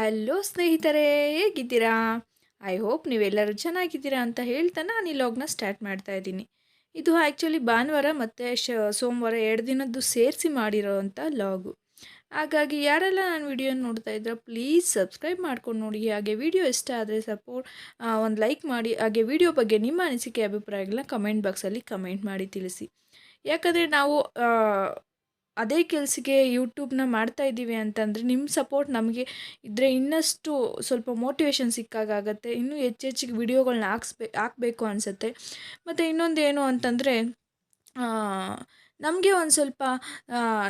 Hello ಸ್ನೇಹಿತರೆ, ಹೇಗಿದ್ದೀರಾ? I hope ನೀವೆಲ್ಲರೂ ಚೆನ್ನಾಗಿದ್ದೀರಾ ಅಂತ ಹೇಳ್ತಾ ನಾನು ಈ ಲಾಗ್ನ ಸ್ಟಾರ್ಟ್ ಮಾಡ್ತಾ ಇದ್ದೀನಿ. ಇದು ಆ್ಯಕ್ಚುಲಿ ಭಾನುವಾರ ಮತ್ತು ಶ, ಸೋಮವಾರ ಎರಡು ದಿನದ್ದು ಸೇರಿಸಿ ಮಾಡಿರೋವಂಥ ಲಾಗು ಹಾಗಾಗಿ ಯಾರೆಲ್ಲ ನಾನು ವಿಡಿಯೋ ನೋಡ್ತಾ ಇದ್ದೀರಾ ಪ್ಲೀಸ್ ಸಬ್ಸ್ಕ್ರೈಬ್ ಮಾಡ್ಕೊಂಡು ನೋಡಿ. ಹಾಗೆ ವಿಡಿಯೋ ಇಷ್ಟ ಆದರೆ ಸಪೋರ್ಟ್ ಒಂದು ಲೈಕ್ ಮಾಡಿ. ಹಾಗೆ ವಿಡಿಯೋ ಬಗ್ಗೆ ನಿಮ್ಮ ಅನಿಸಿಕೆ, ಅಭಿಪ್ರಾಯಗಳನ್ನ ಕಮೆಂಟ್ ಬಾಕ್ಸಲ್ಲಿ ಕಮೆಂಟ್ ಮಾಡಿ ತಿಳಿಸಿ. ಯಾಕಂದರೆ ನಾವು ಅದೇ ಕೆಲಸಕ್ಕೆ ಯೂಟ್ಯೂಬ್ನ ಮಾಡ್ತಾ ಇದ್ದೀವಿ ಅಂತಂದರೆ ನಿಮ್ಮ ಸಪೋರ್ಟ್ ನಮಗೆ ಇದ್ದರೆ ಇನ್ನಷ್ಟು ಸ್ವಲ್ಪ ಮೋಟಿವೇಶನ್ ಸಿಕ್ಕಾಗತ್ತೆ ಇನ್ನೂ ಹೆಚ್ಚು ಹೆಚ್ಚಿಗೆ ವಿಡಿಯೋಗಳನ್ನ ಹಾಕ್ಸ್ಬೇ, ಹಾಕಬೇಕು ಅನಿಸುತ್ತೆ. ಮತ್ತು ಇನ್ನೊಂದು ಏನು ಅಂತಂದರೆ ನಮಗೆ ಒಂದು ಸ್ವಲ್ಪ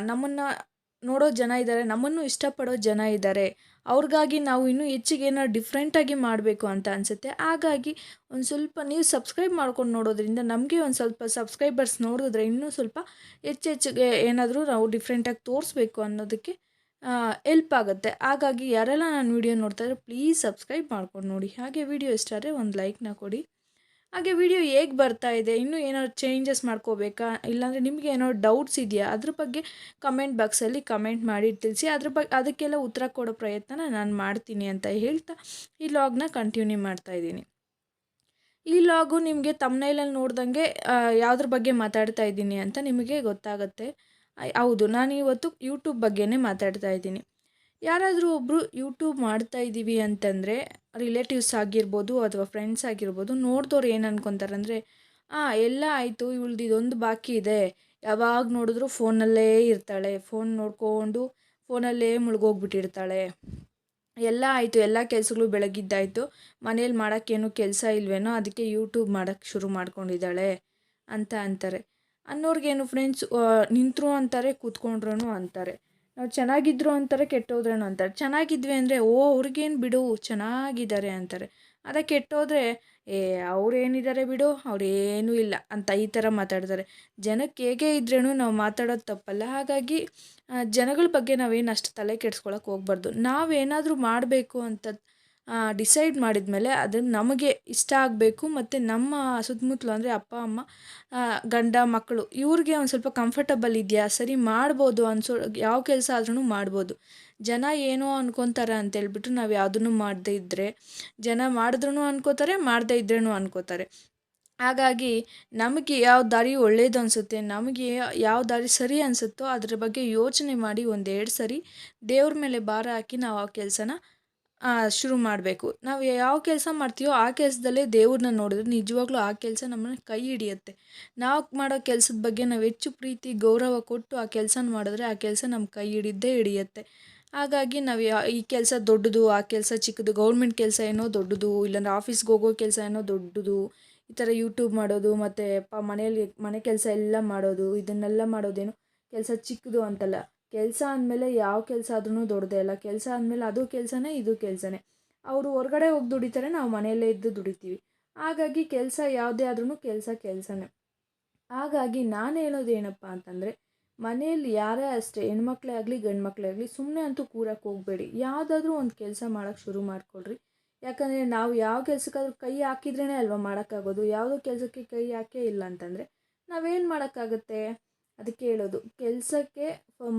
ನಮ್ಮನ್ನು ನೋಡೋ ಜನ ಇದ್ದಾರೆ ನಮ್ಮನ್ನು ಇಷ್ಟಪಡೋ ಜನ ಇದ್ದಾರೆ ಅವ್ರಿಗಾಗಿ ನಾವು ಇನ್ನೂ ಹೆಚ್ಚಿಗೆ ಏನೋ ಡಿಫ್ರೆಂಟಾಗಿ ಮಾಡಬೇಕು ಅಂತ ಅನಿಸುತ್ತೆ. ಹಾಗಾಗಿ ಒಂದು ಸ್ವಲ್ಪ ನೀವು ಸಬ್ಸ್ಕ್ರೈಬ್ ಮಾಡ್ಕೊಂಡು ನೋಡೋದ್ರಿಂದ ನಮಗೆ ಒಂದು ಸ್ವಲ್ಪ ಸಬ್ಸ್ಕ್ರೈಬರ್ಸ್ ನೋಡಿದ್ರೆ ಇನ್ನೂ ಸ್ವಲ್ಪ ಹೆಚ್ಚೆಚ್ಚಿಗೆ ಏನಾದರೂ ನಾವು ಡಿಫ್ರೆಂಟಾಗಿ ತೋರಿಸ್ಬೇಕು ಅನ್ನೋದಕ್ಕೆ ಎಲ್ಪ್ ಆಗುತ್ತೆ. ಹಾಗಾಗಿ ಯಾರೆಲ್ಲ ನಾನು ವೀಡಿಯೋ ನೋಡ್ತಾ ಇದ್ರೆ ಪ್ಲೀಸ್ ಸಬ್ಸ್ಕ್ರೈಬ್ ಮಾಡ್ಕೊಂಡು ನೋಡಿ. ಹಾಗೆ ವಿಡಿಯೋ ಇಷ್ಟ ಆದರೆ ಒಂದು ಲೈಕ್ನ ಕೊಡಿ. ಹಾಗೆ ವಿಡಿಯೋ ಹೇಗೆ ಬರ್ತಾ ಇದೆ? ಇನ್ನೂ ಏನಾದ್ರು ಚೇಂಜಸ್ ಮಾಡ್ಕೋಬೇಕಾ? ಇಲ್ಲಾಂದರೆ ನಿಮಗೆ ಏನೋ ಡೌಟ್ಸ್ ಇದೆಯಾ? ಅದ್ರ ಬಗ್ಗೆ ಕಮೆಂಟ್ ಬಾಕ್ಸಲ್ಲಿ ಕಮೆಂಟ್ ಮಾಡಿ ತಿಳಿಸಿ. ಅದ್ರ ಬಗ್ಗೆ ಅದಕ್ಕೆಲ್ಲ ಉತ್ತರ ಕೊಡೋ ಪ್ರಯತ್ನ ನಾನು ಮಾಡ್ತೀನಿ ಅಂತ ಹೇಳ್ತಾ ಈ ಲಾಗ್ನ ಕಂಟಿನ್ಯೂ ಮಾಡ್ತಾ ಇದ್ದೀನಿ. ಈ ಲಾಗು ನಿಮಗೆ ತಮ್ಮನೈಲಲ್ಲಿ ನೋಡ್ದಂಗೆ ಯಾವುದ್ರ ಬಗ್ಗೆ ಮಾತಾಡ್ತಾ ಇದ್ದೀನಿ ಅಂತ ನಿಮಗೆ ಗೊತ್ತಾಗುತ್ತೆ. ಹೌದು, ನಾನು ಇವತ್ತು ಯೂಟ್ಯೂಬ್ ಬಗ್ಗೆನೇ ಮಾತಾಡ್ತಾ ಇದ್ದೀನಿ. ಯಾರಾದರೂ ಒಬ್ಬರು ಯೂಟ್ಯೂಬ್ ಮಾಡ್ತಾ ಇದ್ದೀವಿ ಅಂತಂದರೆ ರಿಲೇಟಿವ್ಸ್ ಆಗಿರ್ಬೋದು ಅಥವಾ ಫ್ರೆಂಡ್ಸ್ ಆಗಿರ್ಬೋದು ನೋಡಿದವ್ರು ಏನು ಅನ್ಕೊತಾರೆ ಅಂದರೆ ಹಾಂ ಎಲ್ಲ ಆಯಿತು, ಇವಳ್ದು ಇದೊಂದು ಬಾಕಿ ಇದೆ. ಯಾವಾಗ ನೋಡಿದ್ರು ಫೋನಲ್ಲೇ ಇರ್ತಾಳೆ. ಫೋನ್ ನೋಡಿಕೊಂಡು ಫೋನಲ್ಲೇ ಮುಳುಗೋಗ್ಬಿಟ್ಟಿರ್ತಾಳೆ. ಎಲ್ಲ ಆಯಿತು, ಎಲ್ಲ ಕೆಲಸಗಳು ಬೆಳಗಿದ್ದಾಯಿತು ಮನೇಲಿ ಮಾಡೋಕ್ಕೇನು ಕೆಲಸ ಇಲ್ವೇನೋ ಅದಕ್ಕೆ ಯೂಟ್ಯೂಬ್ ಮಾಡೋಕ್ಕೆ ಶುರು ಮಾಡ್ಕೊಂಡಿದ್ದಾಳೆ ಅಂತ ಅಂತಾರೆ. ಅನ್ನೋರ್ಗೇನು ಫ್ರೆಂಡ್ಸ್ ನಿಂತರು ಅಂತಾರೆ ಕೂತ್ಕೊಂಡ್ರು ಅಂತಾರೆ. ನಾವು ಚೆನ್ನಾಗಿದ್ರು ಅಂತಾರೆ, ಕೆಟ್ಟೋದ್ರೇನೋ ಅಂತಾರೆ. ಚೆನ್ನಾಗಿದ್ವಿ ಅಂದರೆ, ಓ, ಅವ್ರಿಗೇನು ಬಿಡು, ಚೆನ್ನಾಗಿದ್ದಾರೆ ಅಂತಾರೆ. ಅದೇ ಕೆಟ್ಟೋದ್ರೆ, ಏ ಅವ್ರೇನಿದ್ದಾರೆ ಬಿಡು, ಅವ್ರೇನೂ ಇಲ್ಲ ಅಂತ ಈ ಥರ ಮಾತಾಡ್ತಾರೆ. ಜನಕ್ಕೆ ಹೇಗೆ ಇದ್ರೇನು ನಾವು ಮಾತಾಡೋದು ತಪ್ಪಲ್ಲ. ಹಾಗಾಗಿ ಜನಗಳ ಬಗ್ಗೆ ನಾವೇನು ಅಷ್ಟು ತಲೆ ಕೆಡ್ಸ್ಕೊಳಕ್ಕೆ ಹೋಗ್ಬಾರ್ದು. ನಾವೇನಾದರೂ ಮಾಡಬೇಕು ಅಂತ ಡಿಸೈಡ್ ಮಾಡಿದ ಮೇಲೆ ಅದನ್ನು ನಮಗೆ ಇಷ್ಟ ಆಗಬೇಕು ಮತ್ತು ನಮ್ಮ ಸುತ್ತಮುತ್ತಲು ಅಂದರೆ ಅಪ್ಪ, ಅಮ್ಮ ಗಂಡ, ಮಕ್ಕಳು ಇವ್ರಿಗೆ ಒಂದು ಸ್ವಲ್ಪ ಕಂಫರ್ಟಬಲ್ ಇದೆಯಾ? ಸರಿ ಮಾಡ್ಬೋದು ಅನ್ಸೋ ಯಾವ ಕೆಲಸ ಆದ್ರೂ ಮಾಡ್ಬೋದು. ಜನ ಏನೋ ಅನ್ಕೊತಾರೆ ಅಂತೇಳ್ಬಿಟ್ಟು ನಾವು ಯಾವುದನ್ನು ಮಾಡದೇ ಇದ್ದರೆ ಜನ ಮಾಡಿದ್ರೂ ಅನ್ಕೋತಾರೆ, ಮಾಡದೇ ಇದ್ರೂ ಅನ್ಕೋತಾರೆ. ಹಾಗಾಗಿ ನಮಗೆ ಯಾವ ದಾರಿ ಒಳ್ಳೆಯದು ಅನಿಸುತ್ತೆ, ನಮಗೆ ಯಾವ ದಾರಿ ಸರಿ ಅನಿಸುತ್ತೋ ಅದ್ರ ಬಗ್ಗೆ ಯೋಚನೆ ಮಾಡಿ ಒಂದೆರಡು ಸರಿ ದೇವ್ರ ಮೇಲೆ ಭಾರ ಹಾಕಿ ನಾವು ಆ ಕೆಲಸನ ಶುರು ಮಾಡಬೇಕು. ನಾವು ಯಾವ ಕೆಲಸ ಮಾಡ್ತೀವೋ ಆ ಕೆಲಸದಲ್ಲೇ ದೇವ್ರನ್ನ ನೋಡಿದ್ರೆ ನಿಜವಾಗ್ಲೂ ಆ ಕೆಲಸ ನಮ್ಮನ್ನ ಕೈ ಹಿಡಿಯುತ್ತೆ. ನಾವು ಮಾಡೋ ಕೆಲಸದ ಬಗ್ಗೆ ನಾವು ಹೆಚ್ಚು ಪ್ರೀತಿ, ಗೌರವ ಕೊಟ್ಟು ಆ ಕೆಲಸನ ಮಾಡಿದ್ರೆ ಆ ಕೆಲಸ ನಮ್ಮ ಕೈ ಹಿಡಿದ್ದೇ ಹಿಡಿಯುತ್ತೆ. ಹಾಗಾಗಿ ನಾವು ಈ ಕೆಲಸ ದೊಡ್ಡದು, ಆ ಕೆಲಸ ಚಿಕ್ಕದು, ಗೌರ್ಮೆಂಟ್ ಕೆಲಸ ಏನೋ ದೊಡ್ಡದು, ಇಲ್ಲಾಂದ್ರೆ ಆಫೀಸ್ಗೆ ಹೋಗೋ ಕೆಲಸ ಏನೋ ದೊಡ್ಡದು, ಈ ಥರ ಯೂಟ್ಯೂಬ್ ಮಾಡೋದು, ಮತ್ತು ಮನೆಯಲ್ಲಿ ಮನೆ ಕೆಲಸ ಎಲ್ಲ ಮಾಡೋದು, ಇದನ್ನೆಲ್ಲ ಮಾಡೋದೇನು ಕೆಲಸ ಚಿಕ್ಕದು ಅಂತಲ್ಲ. ಕೆಲಸ ಅಂದಮೇಲೆ ಯಾವ ಕೆಲಸ ಆದ್ರೂ ದೊಡ್ಡದೇ ಇಲ್ಲ. ಕೆಲಸ ಅಂದಮೇಲೆ ಅದು ಕೆಲಸನೇ, ಇದು ಕೆಲಸನೇ. ಅವರು ಹೊರಗಡೆ ಹೋಗಿ ದುಡಿತಾರೆ, ನಾವು ಮನೆಯಲ್ಲೇ ಇದ್ದು ದುಡಿತೀವಿ. ಹಾಗಾಗಿ ಕೆಲಸ ಯಾವುದೇ ಆದ್ರೂ ಕೆಲಸ ಕೆಲಸನೇ. ಹಾಗಾಗಿ ನಾನು ಹೇಳೋದು ಏನಪ್ಪ ಅಂತಂದರೆ, ಮನೆಯಲ್ಲಿ ಯಾರೇ ಅಷ್ಟೇ, ಹೆಣ್ಮಕ್ಳೇ ಆಗಲಿ ಗಂಡು ಮಕ್ಕಳೇ ಆಗಲಿ ಸುಮ್ಮನೆ ಅಂತೂ ಕೂರಕ್ಕೆ ಹೋಗಬೇಡಿ. ಯಾವುದಾದ್ರೂ ಒಂದು ಕೆಲಸ ಮಾಡೋಕ್ಕೆ ಶುರು ಮಾಡಿಕೊಡ್ರಿ ಯಾಕಂದರೆ ನಾವು ಯಾವ ಕೆಲಸಕ್ಕಾದ್ರೂ ಕೈ ಹಾಕಿದ್ರೇ ಅಲ್ವಾ ಮಾಡೋಕ್ಕಾಗೋದು. ಯಾವುದೋ ಕೆಲಸಕ್ಕೆ ಕೈ ಹಾಕೇ ಇಲ್ಲ ಅಂತಂದರೆ ನಾವೇನು ಮಾಡೋಕ್ಕಾಗತ್ತೆ? ಅದಕ್ಕೆ ಹೇಳೋದು, ಕೆಲಸಕ್ಕೆ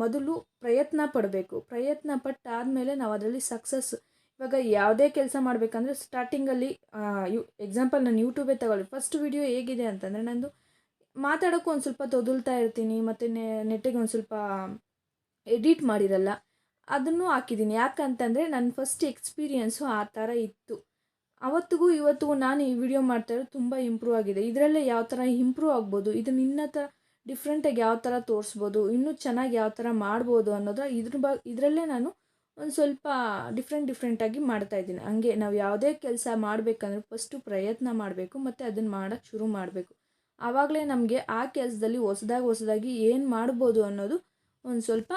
ಮೊದಲು ಪ್ರಯತ್ನ ಪಡಬೇಕು. ಪ್ರಯತ್ನ ಪಟ್ಟಾದಮೇಲೆ ನಾವು ಅದರಲ್ಲಿ ಸಕ್ಸಸ್ ಇವಾಗ ಯಾವುದೇ ಕೆಲಸ ಮಾಡಬೇಕಂದ್ರೆ ಸ್ಟಾರ್ಟಿಂಗಲ್ಲಿ ಯು ಎಕ್ಸಾಂಪಲ್ ನಾನು ಯೂಟ್ಯೂಬೇ ತಗೊಳ್ಳಿ. ಫಸ್ಟ್ ವಿಡಿಯೋ ಹೇಗಿದೆ ಅಂತಂದರೆ ನಂದು ಮಾತಾಡೋಕ್ಕೂ ಒಂದು ಸ್ವಲ್ಪ ತೊದಲ್ತಾ ಇರ್ತೀನಿ, ಮತ್ತು ನೆಟ್ಟಿಗೆ ಒಂದು ಸ್ವಲ್ಪ ಎಡಿಟ್ ಮಾಡಿರಲ್ಲ, ಅದನ್ನು ಹಾಕಿದ್ದೀನಿ. ಯಾಕಂತಂದರೆ ನನ್ನ ಫಸ್ಟ್ ಎಕ್ಸ್ಪೀರಿಯೆನ್ಸು ಆ ಥರ ಇತ್ತು. ಅವತ್ತಿಗೂ ಇವತ್ತಿಗೂ ನಾನು ಈ ವಿಡಿಯೋ ಮಾಡ್ತಾ ಇರೋದು ತುಂಬ ಇಂಪ್ರೂವ್ ಆಗಿದೆ. ಇದರಲ್ಲೇ ಯಾವ ಥರ ಇಂಪ್ರೂವ್ ಆಗ್ಬೋದು? ಇದನ್ನ ಥರ ಡಿಫ್ರೆಂಟಾಗಿ ಯಾವ ಥರ ತೋರಿಸ್ಬೋದು, ಇನ್ನೂ ಚೆನ್ನಾಗಿ ಯಾವ ಥರ ಮಾಡ್ಬೋದು ಅನ್ನೋದ್ರ ಇದ್ರ ಬ, ಇದರಲ್ಲೇ ನಾನು ಒಂದು ಸ್ವಲ್ಪ ಡಿಫ್ರೆಂಟ್ ಡಿಫ್ರೆಂಟಾಗಿ ಮಾಡ್ತಾ ಇದ್ದೀನಿ. ಹಂಗೆ ನಾವು ಯಾವುದೇ ಕೆಲಸ ಮಾಡಬೇಕಂದ್ರೆ ಫಸ್ಟು ಪ್ರಯತ್ನ ಮಾಡಬೇಕು, ಮತ್ತು ಅದನ್ನು ಮಾಡೋಕ್ಕೆ ಶುರು ಮಾಡಬೇಕು. ಆವಾಗಲೇ ನಮಗೆ ಆ ಕೆಲಸದಲ್ಲಿ ಹೊಸದಾಗಿ ಹೊಸದಾಗಿ ಏನು ಮಾಡ್ಬೋದು ಅನ್ನೋದು ಒಂದು ಸ್ವಲ್ಪ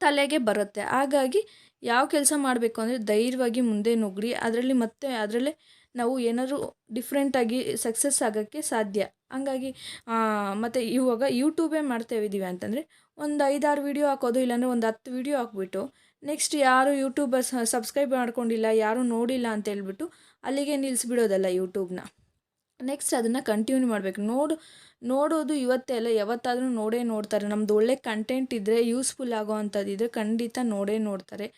ತಲೆಗೆ ಬರುತ್ತೆ. ಹಾಗಾಗಿ ಯಾವ ಕೆಲಸ ಮಾಡಬೇಕು ಅಂದರೆ ಧೈರ್ಯವಾಗಿ ಮುಂದೆ ನುಗ್ಗಿ, ಅದರಲ್ಲಿ ಮತ್ತೆ, ಅದರಲ್ಲೇ ನಾವು ಏನಾದರೂ ಡಿಫ್ರೆಂಟಾಗಿ ಸಕ್ಸಸ್ ಆಗೋಕ್ಕೆ ಸಾಧ್ಯ. ಹಂಗಾಗಿ ಮತ್ತು ಇವಾಗ ಯೂಟ್ಯೂಬೇ ಮಾಡ್ತಾ ಇದ್ದೀವಿ ಅಂತಂದರೆ ಒಂದು ಐದಾರು ವೀಡಿಯೋ ಹಾಕೋದು, ಇಲ್ಲಾಂದರೆ ಒಂದು ಹತ್ತು ವೀಡಿಯೋ ಹಾಕ್ಬಿಟ್ಟು ನೆಕ್ಸ್ಟ್ ಯಾರು ಯೂಟ್ಯೂಬರ್ಸ್ ಸಬ್ಸ್ಕ್ರೈಬ್ ಮಾಡ್ಕೊಂಡಿಲ್ಲ, ಯಾರೂ ನೋಡಿಲ್ಲ ಅಂತ ಹೇಳ್ಬಿಟ್ಟು ಅಲ್ಲಿಗೆ ನಿಲ್ಲಿಸ್ಬಿಡೋದಲ್ಲ ಯೂಟ್ಯೂಬ್ನ ನೆಕ್ಸ್ಟ್ ಅದನ್ನು ಕಂಟಿನ್ಯೂ ಮಾಡಬೇಕು. ನೋಡು, ನೋಡೋದು ಇವತ್ತೇ ಅಲ್ಲ, ಯಾವತ್ತಾದರೂ ನೋಡೇ ನೋಡ್ತಾರೆ. ನಮ್ಮದು ಒಳ್ಳೆ ಕಂಟೆಂಟ್ ಇದ್ದರೆ ಯೂಸ್ಫುಲ್ ಆಗೋ ಇದ್ದರೆ ಖಂಡಿತ ನೋಡೇ ನೋಡ್ತಾರೆ.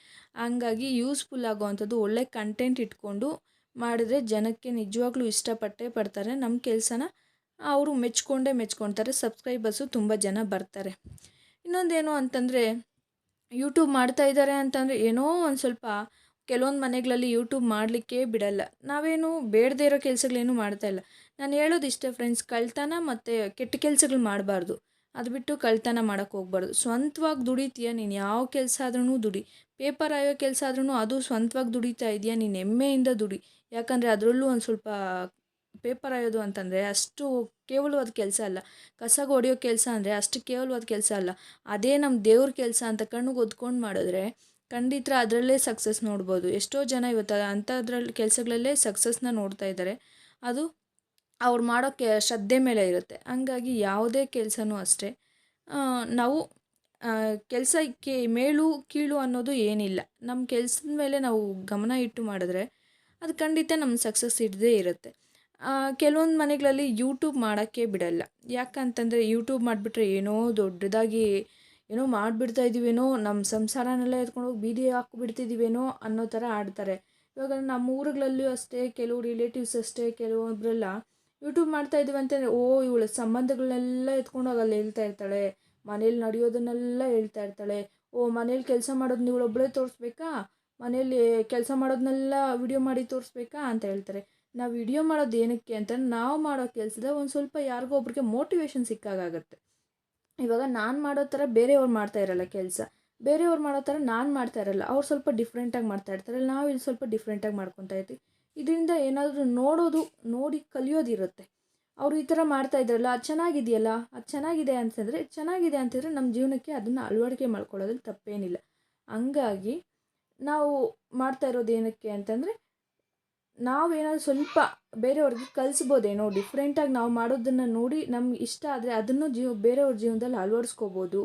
ಹಂಗಾಗಿ ಯೂಸ್ಫುಲ್ ಆಗೋವಂಥದ್ದು ಒಳ್ಳೆ ಕಂಟೆಂಟ್ ಇಟ್ಕೊಂಡು ಮಾಡಿದ್ರೆ ಜನಕ್ಕೆ ನಿಜವಾಗ್ಲೂ ಇಷ್ಟಪಟ್ಟೇ ಪಡ್ತಾರೆ. ನಮ್ಮ ಕೆಲಸನ ಅವರು ಮೆಚ್ಕೊಂಡೇ ಮೆಚ್ಕೊತಾರೆ. ಸಬ್ಸ್ಕ್ರೈಬರ್ಸು ತುಂಬ ಜನ ಬರ್ತಾರೆ. ಇನ್ನೊಂದೇನು ಅಂತಂದರೆ ಯೂಟ್ಯೂಬ್ ಮಾಡ್ತಾ ಇದ್ದಾರೆ ಅಂತಂದರೆ ಏನೋ ಒಂದು ಸ್ವಲ್ಪ ಕೆಲವೊಂದು ಮನೆಗಳಲ್ಲಿ ಯೂಟ್ಯೂಬ್ ಮಾಡಲಿಕ್ಕೆ ಬಿಡಲ್ಲ. ನಾವೇನು ಬೇಡದೇ ಇರೋ ಕೆಲಸಗಳೇನು ಮಾಡ್ತಾ ಇಲ್ಲ. ನಾನು ಹೇಳೋದು ಇಷ್ಟೇ ಫ್ರೆಂಡ್ಸ್ ಕಳ್ತನ ಮತ್ತು ಕೆಟ್ಟ ಕೆಲಸಗಳು ಮಾಡಬಾರ್ದು. ಅದು ಬಿಟ್ಟು ಕಳ್ತನ ಮಾಡೋಕ್ಕೆ ಹೋಗ್ಬಾರ್ದು. ಸ್ವಂತವಾಗಿ ದುಡಿತೀಯ ನೀನು? ಯಾವ ಕೆಲಸ ಆದ್ರೂ ದುಡಿ. ಪೇಪರ್ ಆಯೋ ಕೆಲಸ ಆದ್ರೂ ಅದು ಸ್ವಂತವಾಗಿ ದುಡಿತಾ ಇದೆಯಾ? ನೀನು ಹೆಮ್ಮೆಯಿಂದ ದುಡಿ. ಯಾಕಂದರೆ ಅದರಲ್ಲೂ ಒಂದು ಸ್ವಲ್ಪ ಪೇಪರ್ ಆಯೋದು ಅಂತಂದರೆ ಅಷ್ಟು ಕೇವಲವಾದ ಕೆಲಸ ಅಲ್ಲ. ಕಸ ಹೊಡೆಯೋ ಕೆಲಸ ಅಂದರೆ ಅಷ್ಟು ಕೇವಲವಾದ ಕೆಲಸ ಅಲ್ಲ. ಅದೇ ನಮ್ಮ ದೇವ್ರ ಕೆಲಸ ಅಂತ ಕಣ್ಣಿಗೆ ಒದ್ಕೊಂಡು ಮಾಡಿದ್ರೆ ಖಂಡಿತ ಅದರಲ್ಲೇ ಸಕ್ಸಸ್ ನೋಡ್ಬೋದು. ಎಷ್ಟೋ ಜನ ಇವತ್ತು ಅಂಥದ್ರಲ್ಲಿ ಕೆಲಸಗಳಲ್ಲೇ ಸಕ್ಸಸ್ನ ನೋಡ್ತಾ ಇದ್ದಾರೆ ಅದು ಅವ್ರು ಮಾಡೋಕ್ಕೆ ಶ್ರದ್ಧೆ ಮೇಲೆ ಇರುತ್ತೆ. ಹಂಗಾಗಿ ಯಾವುದೇ ಕೆಲಸನೂ ಅಷ್ಟೇ. ನಾವು ಕೆಲಸಕ್ಕೆ ಮೇಲು ಕೀಳು ಅನ್ನೋದು ಏನಿಲ್ಲ. ನಮ್ಮ ಕೆಲಸದ ಮೇಲೆ ನಾವು ಗಮನ ಇಟ್ಟು ಮಾಡಿದ್ರೆ ಅದು ಖಂಡಿತ ನಮ್ಮ ಸಕ್ಸಸ್ ಇದ್ದೇ ಇರುತ್ತೆ. ಕೆಲವೊಂದು ಮನೆಗಳಲ್ಲಿ ಯೂಟ್ಯೂಬ್ ಮಾಡೋಕ್ಕೆ ಬಿಡಲ್ಲ. ಯಾಕಂತಂದರೆ ಯೂಟ್ಯೂಬ್ ಮಾಡಿಬಿಟ್ರೆ ಏನೋ ದೊಡ್ಡದಾಗಿ ಏನೋ ಮಾಡಿಬಿಡ್ತಾ ಇದ್ದೀವೇನೋ, ನಮ್ಮ ಸಂಸಾರನೆಲ್ಲ ಎತ್ಕೊಂಡು ಹೋಗಿ ಬೀದಿ ಹಾಕ್ಬಿಡ್ತಿದ್ದೀವೇನೋ ಅನ್ನೋ ಥರ ಆಡ್ತಾರೆ. ಇವಾಗ ನಮ್ಮ ಊರುಗಳಲ್ಲೂ ಅಷ್ಟೇ, ಕೆಲವು ರಿಲೇಟಿವ್ಸ್ ಅಷ್ಟೇ ಕೆಲವೊಬ್ಬರೆಲ್ಲ ಯೂಟ್ಯೂಬ್ ಮಾಡ್ತಾ ಇದ್ದೀವಿ ಅಂತಂದರೆ ಓ, ಇವಳು ಸಂಬಂಧಗಳನ್ನೆಲ್ಲ ಎತ್ಕೊಂಡು ಅಲ್ಲಿ ಹೇಳ್ತಾ ಇರ್ತಾಳೆ. ಮನೇಲಿ ನಡೆಯೋದನ್ನೆಲ್ಲ ಹೇಳ್ತಾ ಇರ್ತಾಳೆ. ಓ, ಮನೇಲಿ ಕೆಲಸ ಮಾಡೋದನ್ನ ಒಬ್ಬಳೇ ತೋರಿಸ್ಬೇಕಾ? ಮನೇಲಿ ಕೆಲಸ ಮಾಡೋದನ್ನೆಲ್ಲ ವಿಡಿಯೋ ಮಾಡಿ ತೋರಿಸ್ಬೇಕಾ ಅಂತ ಹೇಳ್ತಾರೆ. ನಾವು ವಿಡಿಯೋ ಮಾಡೋದು ಏನಕ್ಕೆ ಅಂತ ನಾವು ಮಾಡೋ ಕೆಲಸದ ಒಂದು ಸ್ವಲ್ಪ ಯಾರಿಗೋ ಒಬ್ರಿಗೆ ಮೋಟಿವೇಶನ್ ಸಿಕ್ಕಾಗತ್ತೆ ಇವಾಗ ನಾನು ಮಾಡೋ ಥರ ಬೇರೆಯವ್ರು ಮಾಡ್ತಾ ಇರಲ್ಲ ಕೆಲಸ. ಬೇರೆಯವ್ರು ಮಾಡೋ ಥರ ನಾನು ಮಾಡ್ತಾ ಇರಲ್ಲ. ಅವ್ರು ಸ್ವಲ್ಪ ಡಿಫ್ರೆಂಟಾಗಿ ಮಾಡ್ತಾ ಇರ್ತಾರೆ. ನಾವು ಇಲ್ಲಿ ಸ್ವಲ್ಪ ಡಿಫ್ರೆಂಟಾಗಿ ಮಾಡ್ಕೊತಾ ಇರ್ತೀವಿ ಇದರಿಂದ ಏನಾದರೂ ನೋಡೋದು, ನೋಡಿ ಕಲಿಯೋದಿರುತ್ತೆ. ಅವರು ಈ ಥರ ಮಾಡ್ತಾ ಇದ್ರಲ್ಲ, ಅದು ಚೆನ್ನಾಗಿದೆಯಲ್ಲ, ಅದು ಚೆನ್ನಾಗಿದೆ ಅಂತಂದರೆ ಚೆನ್ನಾಗಿದೆ ಅಂತಂದರೆ ನಮ್ಮ ಜೀವನಕ್ಕೆ ಅದನ್ನು ಅಳವಡಿಕೆ ಮಾಡ್ಕೊಳ್ಳೋದ್ರಲ್ಲಿ ತಪ್ಪೇನಿಲ್ಲ. ಹಂಗಾಗಿ ನಾವು ಮಾಡ್ತಾ ಇರೋದು ಏನಕ್ಕೆ ಅಂತಂದರೆ ನಾವೇನಾದ್ರು ಸ್ವಲ್ಪ ಬೇರೆಯವ್ರಿಗೆ ಕಲಿಸ್ಬೋದೇನೋ ಡಿಫ್ರೆಂಟಾಗಿ ನಾವು ಮಾಡೋದನ್ನು ನೋಡಿ ನಮ್ಗೆ ಇಷ್ಟ ಆದರೆ ಅದನ್ನು ಜೀವ, ಬೇರೆಯವ್ರ ಜೀವನದಲ್ಲಿ ಅಳವಡಿಸ್ಕೋಬೋದು.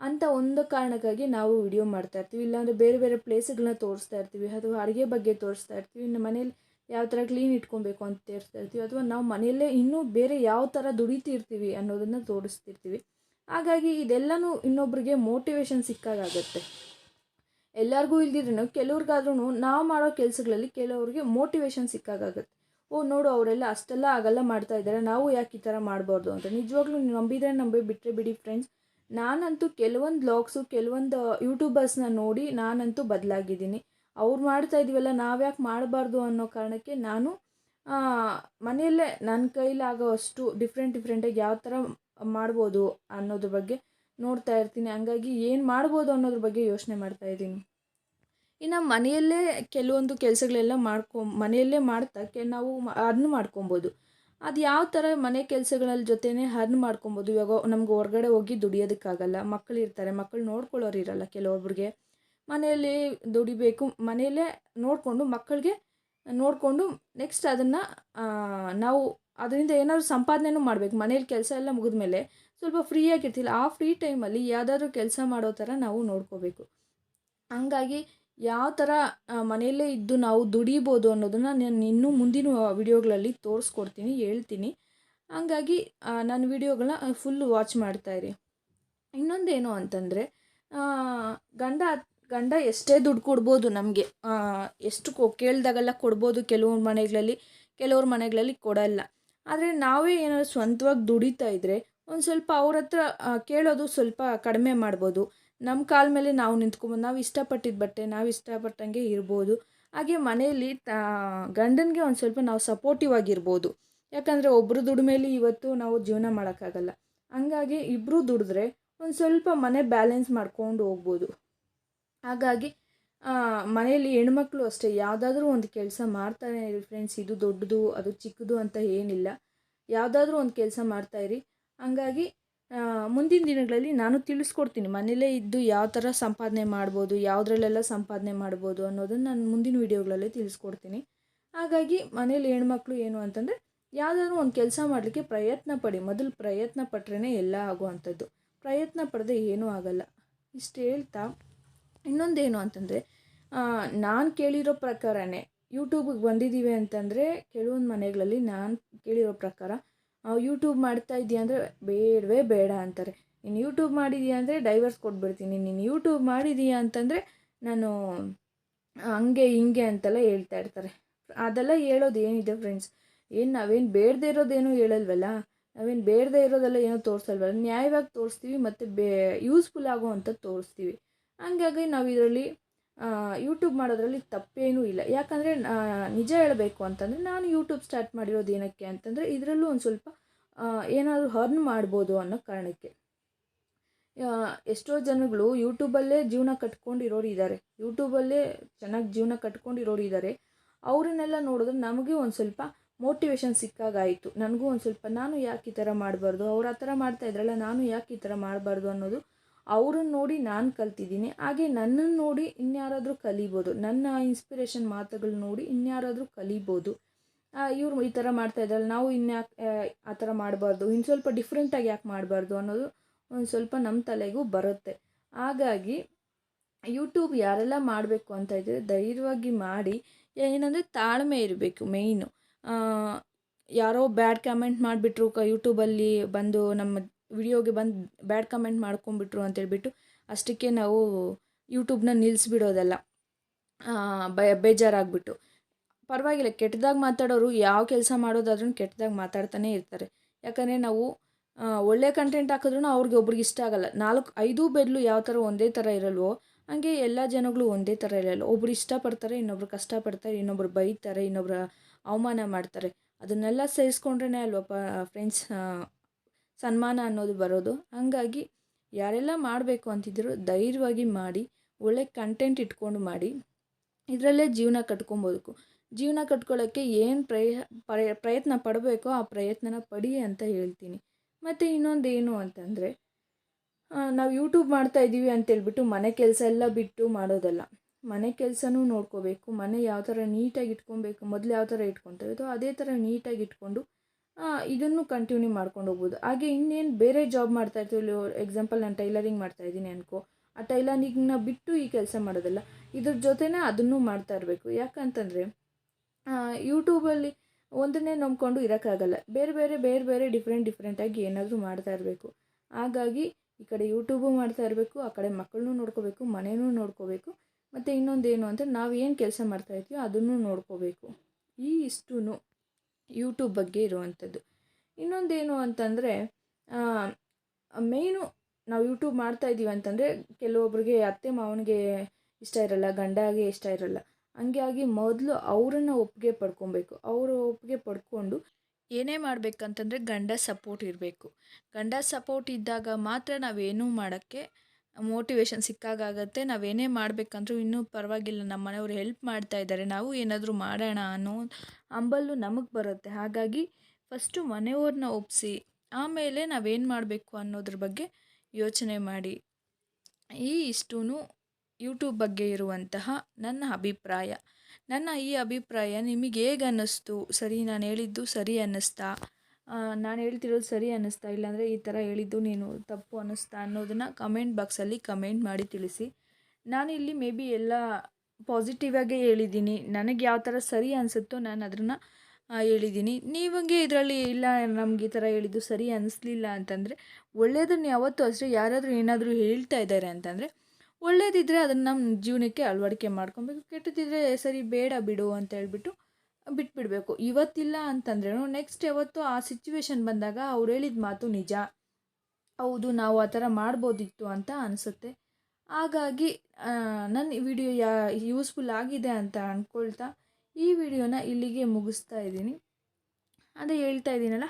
ಅಂತ ಒಂದು ಕಾರಣಕ್ಕಾಗಿ ನಾವು ವಿಡಿಯೋ ಮಾಡ್ತಾ ಇರ್ತೀವಿ. ಇಲ್ಲಾಂದರೆ ಬೇರೆ ಬೇರೆ ಪ್ಲೇಸ್ಗಳನ್ನ ತೋರಿಸ್ತಾ ಇರ್ತೀವಿ. ಅಥವಾ ಅಡುಗೆ ಬಗ್ಗೆ ತೋರಿಸ್ತಾ ಇರ್ತೀವಿ. ಇನ್ನು ಮನೇಲಿ ಯಾವ ಥರ ಕ್ಲೀನ್ ಇಟ್ಕೊಬೇಕು ಅಂತ ತೋರಿಸ್ತಾ ಇರ್ತೀವಿ. ಅಥವಾ ನಾವು ಮನೆಯಲ್ಲೇ ಇನ್ನೂ ಬೇರೆ ಯಾವ ಥರ ದುಡಿತಿರ್ತೀವಿ ಅನ್ನೋದನ್ನು ತೋರಿಸ್ತಿರ್ತೀವಿ. ಹಾಗಾಗಿ ಇದೆಲ್ಲನೂ ಇನ್ನೊಬ್ರಿಗೆ ಮೋಟಿವೇಶನ್ ಸಿಕ್ಕಾಗುತ್ತೆ ಎಲ್ಲರಿಗೂ ಇಲ್ದಿದ್ರೂ ಕೆಲವ್ರಿಗಾದ್ರೂ ನಾವು ಮಾಡೋ ಕೆಲಸಗಳಲ್ಲಿ ಕೆಲವ್ರಿಗೆ ಮೋಟಿವೇಶನ್ ಸಿಕ್ಕಾಗತ್ತೆ ಓ, ನೋಡು, ಅವರೆಲ್ಲ ಅಷ್ಟೆಲ್ಲ ಆಗಲ್ಲ ಮಾಡ್ತಾ ಇದ್ದಾರೆ. ನಾವು ಯಾಕೆ ಈ ಥರ ಮಾಡ್ಬಾರ್ದು ಅಂತ. ನಿಜವಾಗ್ಲೂ ನೀವು ನಂಬಿದ್ರೆ ನಂಬಿ ಬಿಟ್ಟರೆ ಬಿಡಿ ಫ್ರೆಂಡ್ಸ್ ನಾನಂತೂ ಕೆಲವೊಂದು ಬ್ಲಾಗ್ಸು ಕೆಲವೊಂದು ಯೂಟ್ಯೂಬರ್ಸ್ನ ನೋಡಿ ನಾನಂತೂ ಬದಲಾಗಿದ್ದೀನಿ. ಅವ್ರು ಮಾಡ್ತಾ ಇದೀವಲ್ಲ, ನಾವ್ಯಾಕೆ ಮಾಡಬಾರ್ದು ಅನ್ನೋ ಕಾರಣಕ್ಕೆ ನಾನು ಮನೆಯಲ್ಲೇ ನನ್ನ ಕೈಲಾಗೋ ಅಷ್ಟು ಡಿಫ್ರೆಂಟ್ ಡಿಫ್ರೆಂಟಾಗಿ ಯಾವ ಥರ ಮಾಡ್ಬೋದು ಅನ್ನೋದ್ರ ಬಗ್ಗೆ ನೋಡ್ತಾ ಇರ್ತೀನಿ. ಹಂಗಾಗಿ ಏನು ಮಾಡ್ಬೋದು ಅನ್ನೋದ್ರ ಬಗ್ಗೆ ಯೋಚನೆ ಮಾಡ್ತಾ ಇದ್ದೀನಿ. ಇನ್ನು ಮನೆಯಲ್ಲೇ ಕೆಲವೊಂದು ಕೆಲಸಗಳೆಲ್ಲ ಮಾಡ್ಕೊ, ಮನೆಯಲ್ಲೇ ಮಾಡ್ತಾ ಕೆ ನಾವು ಅದನ್ನು ಮಾಡ್ಕೊಬೋದು. ಅದು ಯಾವ ಥರ ಮನೆ ಕೆಲಸಗಳಲ್ಲಿ ಜೊತೆನೇ ಹರ್ನ್ ಮಾಡ್ಕೊಬೋದು? ಇವಾಗ ನಮ್ಗೆ ಹೊರ್ಗಡೆ ಹೋಗಿ ದುಡಿಯೋದಕ್ಕಾಗಲ್ಲ. ಮಕ್ಕಳು ಇರ್ತಾರೆ. ಮಕ್ಕಳು ನೋಡ್ಕೊಳ್ಳೋರು ಇರಲ್ಲ ಕೆಲವೊಬ್ರಿಗೆ. ಮನೆಯಲ್ಲಿ ದುಡಿಬೇಕು. ಮನೆಯಲ್ಲೇ ನೋಡಿಕೊಂಡು ಮಕ್ಕಳಿಗೆ ನೋಡಿಕೊಂಡು ನೆಕ್ಸ್ಟ್ ಅದನ್ನು ನಾವು ಅದರಿಂದ ಏನಾದರೂ ಸಂಪಾದನೆನೂ ಮಾಡಬೇಕು. ಮನೇಲಿ ಕೆಲಸ ಎಲ್ಲ ಮುಗಿದ ಮೇಲೆ ಸ್ವಲ್ಪ ಫ್ರೀಯಾಗಿರ್ತಿಲ್ಲ ಆ ಫ್ರೀ ಟೈಮಲ್ಲಿ ಯಾವುದಾದ್ರೂ ಕೆಲಸ ಮಾಡೋ ಥರ ನಾವು ನೋಡ್ಕೋಬೇಕು. ಹಂಗಾಗಿ ಯಾವ ಥರ ಮನೆಯಲ್ಲೇ ಇದ್ದು ನಾವು ದುಡಿಬೋದು ಅನ್ನೋದನ್ನು ನಾನು ಇನ್ನೂ ಮುಂದಿನ ವಿಡಿಯೋಗಳಲ್ಲಿ ತೋರಿಸ್ಕೊಡ್ತೀನಿ, ಹೇಳ್ತೀನಿ. ಹಂಗಾಗಿ ನನ್ನ ವಿಡಿಯೋಗಳನ್ನ ಫುಲ್ಲು ವಾಚ್ ಮಾಡ್ತಾಯಿರಿ ಇನ್ನೊಂದೇನು ಅಂತಂದರೆ ಗಂಡ ಗಂಡ ಎಷ್ಟೇ ದುಡ್ಡು ಕೊಡ್ಬೋದು ನಮಗೆ. ಎಷ್ಟು ಕೊ, ಕೇಳಿದಾಗೆಲ್ಲ ಕೊಡ್ಬೋದು ಕೆಲವ್ರ ಮನೆಗಳಲ್ಲಿ ಕೆಲವ್ರ ಮನೆಗಳಲ್ಲಿ ಕೊಡಲ್ಲ. ಆದರೆ ನಾವೇ ಏನಾದ್ರು ಸ್ವಂತವಾಗಿ ದುಡಿತಾ ಇದ್ದರೆ ಒಂದು ಸ್ವಲ್ಪ ಅವ್ರ ಹತ್ರ ಕೇಳೋದು ಸ್ವಲ್ಪ ಕಡಿಮೆ ಮಾಡ್ಬೋದು. ನಮ್ಮ ಕಾಲ ಮೇಲೆ ನಾವು ನಿಂತ್ಕೊಬೋದು ನಾವು ಇಷ್ಟಪಟ್ಟಿದ್ದ ಬಟ್ಟೆ, ನಾವು ಇಷ್ಟಪಟ್ಟಂಗೆ ಇರ್ಬೋದು. ಹಾಗೆ ಮನೆಯಲ್ಲಿ ಗಂಡನಿಗೆ ಒಂದು ಸ್ವಲ್ಪ ನಾವು ಸಪೋರ್ಟಿವ್ ಆಗಿರ್ಬೋದು. ಯಾಕಂದರೆ ಒಬ್ಬರು ದುಡಿಮೇಲೆ ಇವತ್ತು ನಾವು ಜೀವನ ಮಾಡೋಕ್ಕಾಗಲ್ಲ. ಹಂಗಾಗಿ ಇಬ್ಬರೂ ದುಡಿದ್ರೆ ಒಂದು ಸ್ವಲ್ಪ ಮನೆ ಬ್ಯಾಲೆನ್ಸ್ ಮಾಡ್ಕೊಂಡು ಹೋಗ್ಬೋದು. ಹಾಗಾಗಿ ಮನೆಯಲ್ಲಿ ಹೆಣ್ಮಕ್ಳು ಅಷ್ಟೇ, ಯಾವುದಾದ್ರೂ ಒಂದು ಕೆಲಸ ಮಾಡ್ತಾನೆ ಇರಿ ಫ್ರೆಂಡ್ಸ್ ಇದು ದೊಡ್ಡದು, ಅದು ಚಿಕ್ಕದು ಅಂತ ಏನಿಲ್ಲ. ಯಾವುದಾದ್ರೂ ಒಂದು ಕೆಲಸ ಮಾಡ್ತಾಯಿರಿ ಹಂಗಾಗಿ ಮುಂದಿನ ದಿನಗಳಲ್ಲಿ ನಾನು ತಿಳಿಸ್ಕೊಡ್ತೀನಿ. ಮನೇಲೇ ಇದ್ದು ಯಾವ ಥರ ಸಂಪಾದನೆ ಮಾಡ್ಬೋದು, ಯಾವುದ್ರಲ್ಲೆಲ್ಲ ಸಂಪಾದನೆ ಮಾಡ್ಬೋದು ಅನ್ನೋದನ್ನು ನಾನು ಮುಂದಿನ ವೀಡಿಯೋಗಳಲ್ಲಿ ತಿಳಿಸ್ಕೊಡ್ತೀನಿ. ಹಾಗಾಗಿ ಮನೇಲಿ ಹೆಣ್ಮಕ್ಳು ಏನು ಅಂತಂದರೆ ಯಾವುದಾದ್ರೂ ಒಂದು ಕೆಲಸ ಮಾಡಲಿಕ್ಕೆ ಪ್ರಯತ್ನ ಪಡಿ. ಮೊದಲು ಪ್ರಯತ್ನ ಪಟ್ರೇ ಎಲ್ಲ ಆಗುವಂಥದ್ದು. ಪ್ರಯತ್ನ ಪಡೆದೇ ಏನೂ ಆಗಲ್ಲ. ಇಷ್ಟು ಹೇಳ್ತಾ, ಇನ್ನೊಂದೇನು ಅಂತಂದರೆ ನಾನು ಕೇಳಿರೋ ಪ್ರಕಾರನೇ ಯೂಟ್ಯೂಬಿಗೆ ಬಂದಿದ್ದೀವಿ ಅಂತಂದರೆ, ಕೆಲವೊಂದು ಮನೆಗಳಲ್ಲಿ ನಾನು ಕೇಳಿರೋ ಪ್ರಕಾರ ಯೂಟ್ಯೂಬ್ ಮಾಡ್ತಾ ಇದೆಯಾ ಅಂದರೆ ಬೇಡವೇ ಬೇಡ ಅಂತಾರೆ. ನೀನು ಯೂಟ್ಯೂಬ್ ಮಾಡಿದೀಯ ಅಂದರೆ ಡೈವರ್ಸ್ ಕೊಟ್ಬಿಡ್ತೀನಿ. ನೀನು ಯೂಟ್ಯೂಬ್ ಮಾಡಿದೀಯ ಅಂತಂದರೆ ನಾನು ಹಂಗೆ ಹಿಂಗೆ ಅಂತೆಲ್ಲ ಹೇಳ್ತಾ ಇರ್ತಾರೆ. ಅದೆಲ್ಲ ಹೇಳೋದು ಏನಿದೆ ಫ್ರೆಂಡ್ಸ್ ಏನು ನಾವೇನು ಬೇಡದೇ ಇರೋದೇನು ಹೇಳಲ್ವಲ್ಲ? ನಾವೇನು ಬೇಡದೇ ಇರೋದೆಲ್ಲ ಏನೋ ತೋರಿಸಲ್ವಲ್ಲ? ನ್ಯಾಯವಾಗಿ ತೋರಿಸ್ತೀವಿ ಮತ್ತು ಬೇ ಯೂಸ್ಫುಲ್ ಆಗುವಂಥದ್ದು ತೋರಿಸ್ತೀವಿ. ಹಂಗಾಗಿ ನಾವು ಇದರಲ್ಲಿ ಯೂಟ್ಯೂಬ್ ಮಾಡೋದರಲ್ಲಿ ತಪ್ಪೇನೂ ಇಲ್ಲ. ಯಾಕಂದರೆ ನಿಜ ಹೇಳಬೇಕು ಅಂತಂದರೆ ನಾನು ಯೂಟ್ಯೂಬ್ ಸ್ಟಾರ್ಟ್ ಮಾಡಿರೋದು ಏನಕ್ಕೆ ಅಂತಂದರೆ ಇದರಲ್ಲೂ ಒಂದು ಸ್ವಲ್ಪ ಏನಾದರೂ ಹರ್ನ್ ಮಾಡ್ಬೋದು ಅನ್ನೋ ಕಾರಣಕ್ಕೆ. ಎಷ್ಟೋ ಜನಗಳು ಯೂಟ್ಯೂಬಲ್ಲೇ ಜೀವನ ಕಟ್ಕೊಂಡಿರೋರು ಇದ್ದಾರೆ ಯೂಟ್ಯೂಬಲ್ಲೇ ಚೆನ್ನಾಗಿ ಜೀವನ ಕಟ್ಕೊಂಡಿರೋರು ಇದ್ದಾರೆ ಅವರನ್ನೆಲ್ಲ ನೋಡಿದ್ರೆ ನಮಗೆ ಒಂದು ಸ್ವಲ್ಪ ಮೋಟಿವೇಶನ್ ಸಿಕ್ಕಾಗಾಯಿತು. ನನಗೂ ಒಂದು ಸ್ವಲ್ಪ, ನಾನು ಯಾಕೆ ಈ ಥರ ಮಾಡಬಾರ್ದು? ಅವ್ರು ಆ ಥರ ಮಾಡ್ತಾ ಇದ್ರಲ್ಲ, ನಾನು ಯಾಕೆ ಈ ಥರ ಮಾಡಬಾರ್ದು ಅನ್ನೋದು ಅವ್ರನ್ನ ನೋಡಿ ನಾನು ಕಲ್ತಿದ್ದೀನಿ. ಹಾಗೆ ನನ್ನನ್ನು ನೋಡಿ ಇನ್ಯಾರಾದರೂ ಕಲಿಬೋದು. ನನ್ನ ಇನ್ಸ್ಪಿರೇಷನ್ ಮಾತುಗಳು ನೋಡಿ ಇನ್ಯಾರಾದರೂ ಕಲಿಬೋದು. ಇವ್ರು ಈ ಥರ ಮಾಡ್ತಾ ಇದ್ರಲ್ಲ ನಾವು ಇನ್ಯಾಕೆ, ಆ ಥರ ಮಾಡಬಾರ್ದು. ಇನ್ನು ಸ್ವಲ್ಪ ಡಿಫ್ರೆಂಟಾಗಿ ಯಾಕೆ ಮಾಡಬಾರ್ದು ಅನ್ನೋದು ಒಂದು ಸ್ವಲ್ಪ ನಮ್ಮ ತಲೆಗೂ ಬರುತ್ತೆ. ಹಾಗಾಗಿ ಯೂಟ್ಯೂಬ್ ಯಾರೆಲ್ಲ ಮಾಡಬೇಕು ಅಂತ ಇದ್ದರೆ ಧೈರ್ಯವಾಗಿ ಮಾಡಿ. ಏನಂದರೆ ತಾಳ್ಮೆ ಇರಬೇಕು ಮೇಯ್ನು ಯಾರೋ ಬ್ಯಾಡ್ ಕಮೆಂಟ್ ಮಾಡಿಬಿಟ್ರು ಕ ಯೂಟ್ಯೂಬಲ್ಲಿ ಬಂದು ನಮ್ಮ ವಿಡಿಯೋಗೆ ಬಂದು ಬ್ಯಾಡ್ ಕಮೆಂಟ್ ಮಾಡ್ಕೊಂಬಿಟ್ರು ಅಂತೇಳ್ಬಿಟ್ಟು ಅಷ್ಟಕ್ಕೆ ನಾವು ಯೂಟ್ಯೂಬ್ನ ನಿಲ್ಲಿಸ್ಬಿಡೋದಲ್ಲ ಬೇಜಾರಾಗ್ಬಿಟ್ಟು. ಪರವಾಗಿಲ್ಲ, ಕೆಟ್ಟದಾಗಿ ಮಾತಾಡೋರು ಯಾವ ಕೆಲಸ ಮಾಡೋದಾದ್ರೂ ಕೆಟ್ಟದಾಗಿ ಮಾತಾಡ್ತಾನೆ ಇರ್ತಾರೆ. ಯಾಕಂದರೆ ನಾವು ಒಳ್ಳೆ ಕಂಟೆಂಟ್ ಹಾಕಿದ್ರೂ ಅವ್ರಿಗೆ ಒಬ್ರಿಗೆ ಇಷ್ಟ ಆಗಲ್ಲ. ನಾಲ್ಕು, ಐದು ಬೆಡ್ಲು ಯಾವ ಥರ ಒಂದೇ ಥರ ಇರಲ್ವೋ, ಹಾಗೆ ಎಲ್ಲ ಜನಗಳು ಒಂದೇ ಥರ ಇರಲ್ಲ. ಒಬ್ರು ಇಷ್ಟಪಡ್ತಾರೆ, ಇನ್ನೊಬ್ರು ಕಷ್ಟಪಡ್ತಾರೆ, ಇನ್ನೊಬ್ರು ಬೈತಾರೆ, ಇನ್ನೊಬ್ರು ಅವಮಾನ ಮಾಡ್ತಾರೆ. ಅದನ್ನೆಲ್ಲ ಸೇರಿಸ್ಕೊಂಡ್ರೇ ಅಲ್ವಪ್ಪ ಫ್ರೆಂಡ್ಸ್ ಸನ್ಮಾನ ಅನ್ನೋದು ಬರೋದು. ಹಾಗಾಗಿ ಯಾರೆಲ್ಲ ಮಾಡಬೇಕು ಅಂತಿದ್ರು ಧೈರ್ಯವಾಗಿ ಮಾಡಿ, ಒಳ್ಳೆ ಕಂಟೆಂಟ್ ಇಟ್ಕೊಂಡು ಮಾಡಿ, ಇದರಲ್ಲೇ ಜೀವನ ಕಟ್ಕೊಬೋದಕ್ಕು ಜೀವನ ಕಟ್ಕೊಳ್ಳೋಕ್ಕೆ ಏನು ಪ್ರಯ ಪ್ರಯತ್ನ ಪಡಬೇಕೋ ಆ ಪ್ರಯತ್ನನ ಪಡಿ ಅಂತ ಹೇಳ್ತೀನಿ. ಮತ್ತು ಇನ್ನೊಂದು ಏನು ಅಂತಂದರೆ ನಾವು ಯೂಟ್ಯೂಬ್ ಮಾಡ್ತಾ ಇದ್ದೀವಿ ಅಂತೇಳ್ಬಿಟ್ಟು ಮನೆ ಕೆಲಸ ಎಲ್ಲ ಬಿಟ್ಟು ಮಾಡೋದಲ್ಲ. ಮನೆ ಕೆಲಸನೂ ನೋಡ್ಕೋಬೇಕು, ಮನೆ ಯಾವ ಥರ ನೀಟಾಗಿ ಇಟ್ಕೊಬೇಕು, ಮೊದಲು ಯಾವ ಥರ ಇಟ್ಕೊತಾ ಅದೇ ಥರ ನೀಟಾಗಿ ಇಟ್ಕೊಂಡು ಇದನ್ನು ಕಂಟಿನ್ಯೂ ಮಾಡ್ಕೊಂಡು ಹೋಗ್ಬೋದು ಹಾಗೆ ಇನ್ನೇನು ಬೇರೆ ಜಾಬ್ ಮಾಡ್ತಾ ಇರ್ತೀವಿ ಎಕ್ಸಾಂಪಲ್ ನಾನು ಟೈಲರಿಂಗ್ ಮಾಡ್ತಾ ಇದ್ದೀನಿ ಅನ್ಕೋ. ಆ ಟೈಲರಿಂಗ್ನ ಬಿಟ್ಟು ಈ ಕೆಲಸ ಮಾಡೋದಲ್ಲ. ಇದ್ರ ಜೊತೆನೇ ಅದನ್ನು ಮಾಡ್ತಾ ಇರಬೇಕು. ಯಾಕಂತಂದರೆ ಯೂಟ್ಯೂಬಲ್ಲಿ ಒಂದನ್ನೇ ನಂಬ್ಕೊಂಡು ಇರೋಕ್ಕಾಗಲ್ಲ. ಬೇರೆ ಬೇರೆ ಬೇರೆ ಬೇರೆ ಡಿಫ್ರೆಂಟ್ ಡಿಫ್ರೆಂಟಾಗಿ ಏನಾದರೂ ಮಾಡ್ತಾ ಇರಬೇಕು. ಹಾಗಾಗಿ ಈ ಕಡೆ ಯೂಟ್ಯೂಬು ಮಾಡ್ತಾ ಇರಬೇಕು, ಆ ಕಡೆ ಮಕ್ಕಳನ್ನೂ ನೋಡ್ಕೋಬೇಕು ಮನೆಯೂ ನೋಡ್ಕೋಬೇಕು. ಮತ್ತು ಇನ್ನೊಂದು ಏನು ಅಂದರೆ ನಾವು ಏನು ಕೆಲಸ ಮಾಡ್ತಾ ಇರ್ತೀವೋ ಅದನ್ನು ನೋಡ್ಕೋಬೇಕು. ಈ ಇಷ್ಟೂ ಯೂಟ್ಯೂಬ್ ಬಗ್ಗೆ ಇರುವಂಥದ್ದು. ಇನ್ನೊಂದೇನು ಅಂತಂದರೆ ಮೇಯ್ನು ನಾವು ಯೂಟ್ಯೂಬ್ ಮಾಡ್ತಾ ಇದ್ದೀವಿ ಅಂತಂದರೆ ಕೆಲವೊಬ್ಬರಿಗೆ ಅತ್ತೆ ಮಾವನಿಗೆ ಇಷ್ಟ ಇರಲ್ಲ, ಗಂಡಗೆ ಇಷ್ಟ ಇರಲ್ಲ. ಹಂಗಾಗಿ ಮೊದಲು ಅವರನ್ನು ಒಪ್ಪಿಗೆ ಪಡ್ಕೊಬೇಕು. ಅವರು ಒಪ್ಪಿಗೆ ಪಡ್ಕೊಂಡು ಏನೇ ಮಾಡಬೇಕಂತಂದರೆ ಗಂಡ ಸಪೋರ್ಟ್ ಇರಬೇಕು. ಗಂಡ ಸಪೋರ್ಟ್ ಇದ್ದಾಗ ಮಾತ್ರ ನಾವೇನೂ ಮಾಡೋಕ್ಕೆ ಮೋಟಿವೇಶನ್ ಸಿಕ್ಕಾಗತ್ತೆ ನಾವೇನೇ ಮಾಡಬೇಕಂದ್ರೂ ಇನ್ನೂ ಪರವಾಗಿಲ್ಲ. ನಮ್ಮ ಮನೆಯವರು ಹೆಲ್ಪ್ ಮಾಡ್ತಾ ಇದ್ದಾರೆ. ನಾವು ಏನಾದರೂ ಮಾಡೋಣ ಅನ್ನೋ ಅಂಬಲ್ಲು ನಮಗೆ ಬರುತ್ತೆ. ಹಾಗಾಗಿ ಫಸ್ಟು ಮನೆಯವ್ರನ್ನ ಒಪ್ಪಿಸಿ ಆಮೇಲೆ ನಾವೇನು ಮಾಡಬೇಕು ಅನ್ನೋದ್ರ ಬಗ್ಗೆ ಯೋಚನೆ ಮಾಡಿ. ಈ ಇಷ್ಟೂ ಯೂಟ್ಯೂಬ್ ಬಗ್ಗೆ ಇರುವಂತಹ ನನ್ನ ಅಭಿಪ್ರಾಯ. ನನ್ನ ಈ ಅಭಿಪ್ರಾಯ ನಿಮಗೆ ಹೇಗೆ ಅನ್ನಿಸ್ತು? ಸರಿ, ನಾನು ಹೇಳಿದ್ದು ಸರಿ ಅನ್ನಿಸ್ತಾ? ನಾನು ಹೇಳ್ತಿರೋದು ಸರಿ ಅನ್ನಿಸ್ತಾ ಇಲ್ಲಾಂದರೆ ಈ ಥರ ಹೇಳಿದ್ದು ನೀನು ತಪ್ಪು ಅನ್ನಿಸ್ತಾ ಅನ್ನೋದನ್ನು ಕಮೆಂಟ್ ಬಾಕ್ಸಲ್ಲಿ ಕಮೆಂಟ್ ಮಾಡಿ ತಿಳಿಸಿ. ನಾನಿಲ್ಲಿ ಮೇ ಬಿ ಎಲ್ಲ ಪಾಸಿಟಿವಾಗೇ ಹೇಳಿದ್ದೀನಿ. ನನಗೆ ಯಾವ ಥರ ಸರಿ ಅನಿಸುತ್ತೋ ನಾನು ಅದನ್ನು ಹೇಳಿದ್ದೀನಿ. ನೀವಂಗೆ ಇದರಲ್ಲಿ ಇಲ್ಲ, ನಮ್ಗೆ ಈ ಥರ ಹೇಳಿದ್ದು ಸರಿ ಅನ್ನಿಸ್ಲಿಲ್ಲ ಅಂತಂದರೆ ಒಳ್ಳೆಯದನ್ನು ಯಾವತ್ತೂ ಅಷ್ಟೇ ಯಾರಾದರೂ ಏನಾದರೂ ಹೇಳ್ತಾ ಇದ್ದಾರೆ ಅಂತಂದರೆ ಒಳ್ಳೇದಿದ್ದರೆ ಅದನ್ನು ನಮ್ಮ ಜೀವನಕ್ಕೆ ಅಳವಡಿಕೆ ಮಾಡ್ಕೊಬೇಕು. ಕೆಟ್ಟದಿದ್ದರೆ ಸರಿ ಬೇಡ ಬಿಡು ಅಂತ ಹೇಳ್ಬಿಟ್ಟು ಬಿಟ್ಬಿಡಬೇಕು. ಇವತ್ತಿಲ್ಲ ಅಂತಂದ್ರೂ ನೆಕ್ಸ್ಟ್ ಯಾವತ್ತು ಆ ಸಿಚುವೇಶನ್ ಬಂದಾಗ ಅವ್ರು ಹೇಳಿದ ಮಾತು ನಿಜ. ಹೌದು, ನಾವು ಆ ಥರ ಮಾಡ್ಬೋದಿತ್ತು ಅಂತ ಅನಿಸುತ್ತೆ. ಹಾಗಾಗಿ ನನ್ನ ವಿಡಿಯೋ ಯಾ ಯೂಸ್ಫುಲ್ ಆಗಿದೆ ಅಂತ ಅಂದ್ಕೊಳ್ತಾ ಈ ವಿಡಿಯೋನ ಇಲ್ಲಿಗೆ ಮುಗಿಸ್ತಾ ಇದ್ದೀನಿ. ಅದೇ ಹೇಳ್ತಾ ಇದ್ದೀನಲ್ಲ,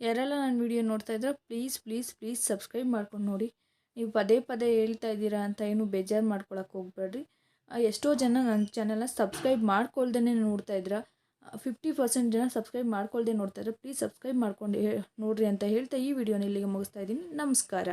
ಯಾರೆಲ್ಲ ನನ್ನ ವಿಡಿಯೋ ನೋಡ್ತಾ ಇದ್ರೆ ಪ್ಲೀಸ್ ಪ್ಲೀಸ್ ಪ್ಲೀಸ್ ಸಬ್ಸ್ಕ್ರೈಬ್ ಮಾಡ್ಕೊಂಡು ನೋಡಿ. ನೀವು ಪದೇ ಪದೇ ಹೇಳ್ತಾ ಇದ್ದೀರಾ ಅಂತ ಏನು ಬೇಜಾರು ಮಾಡ್ಕೊಳಕ್ಕೆ ಹೋಗ್ಬೇಡ್ರಿ. ಎಷ್ಟೋ ಜನ ನನ್ನ ಚಾನಲ್ನ ಸಬ್ಸ್ಕ್ರೈಬ್ ಮಾಡ್ಕೊಳ್ದೇ ನೋಡ್ತಾ ಇದ್ದೀರಾ ಫಿಫ್ಟಿ ಪರ್ಸೆಂಟ್ ಜನ ಸಬ್ಸ್ಕ್ರೈಬ್ ಮಾಡ್ಕೊಳ್ಳದೆ ನೋಡ್ತಾ ಇದ್ರೆ ಪ್ಲೀಸ್ ಸಬ್ಸ್ಕ್ರೈಬ್ ಮಾಡ್ಕೊಂಡು ನೋಡಿರಿ ಅಂತ ಹೇಳ್ತಾ ಈ ವಿಡಿಯೋನ ಇಲ್ಲಿಗೆ ಮುಗಿಸ್ತಾ ಇದ್ದೀನಿ. ನಮಸ್ಕಾರ.